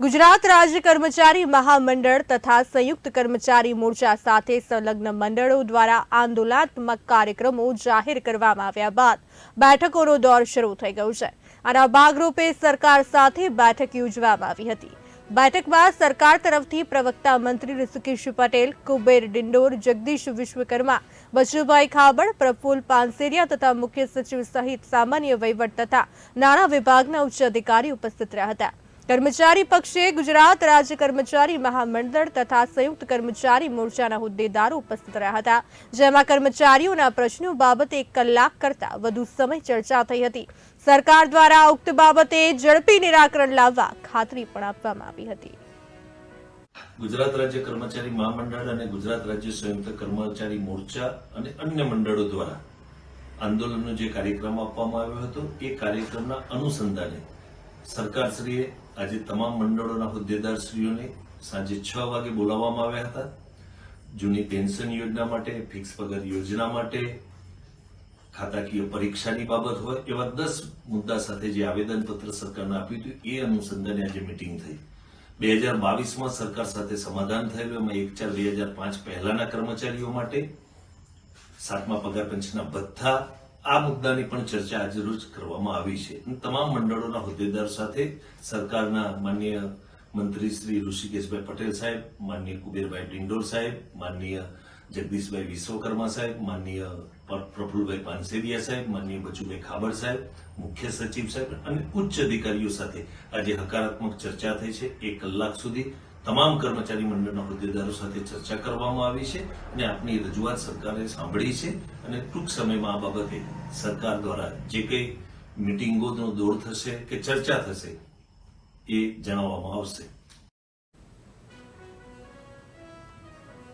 ગુજરાત રાજ્ય કર્મચારી મહામંડળ તથા સંયુક્ત કર્મચારી મોરચા સાથે સંલગ્ન મંડળો દ્વારા આંદોલનાત્મક કાર્યક્રમો જાહેર કરવામાં આવ્યા બાદ બેઠકોનો દોર શરૂ થઈ ગયો છે. આના ભાગરૂપે સરકાર સાથે બેઠક યોજવામાં આવી હતી. બેઠકમાં સરકાર તરફથી પ્રવક્તા મંત્રી ઋષિકેશ પટેલ, કુબેર ડિંડોર, જગદીશ વિશ્વકર્મા, બચુભાઈ ખાબડ, પ્રફુલ પાનસેરિયા તથા મુખ્ય સચિવ સહિત સામાન્ય વહીવટ તથા નાણાં વિભાગના ઉચ્ચ અધિકારી ઉપસ્થિત રહ્યા હતા. કર્મચારી પક્ષે ગુજરાત રાજ્ય કર્મચારી મહામંડળ તથા સંયુક્ત કર્મચારી મોરચાના હોદ્દેદારો ઉપસ્થિત રહ્યા હતા, જેમાં કર્મચારીઓના પ્રશ્નો બાબતે એક કલાક કરતા વધુ સમય ચર્ચા થઈ હતી. સરકાર દ્વારા ઉક્ત બાબતે ઝડપી નિરાકરણ લાવવા ખાતરી પણ આપવામાં આવી હતી. ગુજરાત રાજ્ય કર્મચારી મહામંડળ અને ગુજરાત રાજ્ય સંયુક્ત કર્મચારી મોરચા અને અન્ય મંડળો દ્વારા આંદોલનનો જે કાર્યક્રમ આપવામાં આવ્યો હતો, એ કાર્યક્રમના અનુસંધાને સરકારશ્રીએ આજે તમામ મંડળોના હોદ્દેદારશ્રીઓને સાંજે છ વાગે બોલાવવામાં આવ્યા હતા. જૂની પેન્શન યોજના માટે, ફિક્સ પગાર યોજના માટે, ખાતાકીય પરીક્ષાની બાબત હોય એવા દસ મુદ્દા સાથે જે આવેદનપત્ર સરકારને આપ્યું હતું, એ અનુસંધાને આજે મિટિંગ થઈ. બે હજાર બાવીસમાં સરકાર સાથે સમાધાન થયેલું, એમાં એક ચાર, બે હજાર પાંચ પહેલાના કર્મચારીઓ માટે, સાતમા પગાર પંચના ભથ્થા આ મુદ્દાની પણ ચર્ચા આજે રોજ કરવામાં આવી છે. તમામ મંડળોના હોદ્દેદાર સાથે સરકારના માન્ય મંત્રી શ્રી ઋષિકેશભાઈ પટેલ સાહેબ માન્ય કુબેરભાઈ ડિંડોર સાહેબ, માનનીય જગદીશભાઈ વિશ્વકર્મા સાહેબ, માનનીય પ્રફુલભાઈ પાનસેરિયા સાહેબ, માનનીય બચુભાઈ ખાબર સાહેબ, મુખ્ય સચિવ સાહેબ અને ઉચ્ચ અધિકારીઓ સાથે આજે હકારાત્મક ચર્ચા થઈ છે. એક કલાક સુધી તમામ કર્મચારી મંડળના હોદ્દેદારો સાથે ચર્ચા કરવામાં આવી છે અને આપની રજૂઆત સરકારે સાંભળી છે અને ટૂંક સમયમાં આ બાબતે સરકાર દ્વારા જે કંઈ મિટિંગોનો દોર થશે કે ચર્ચા થશે એ જણાવવામાં આવશે.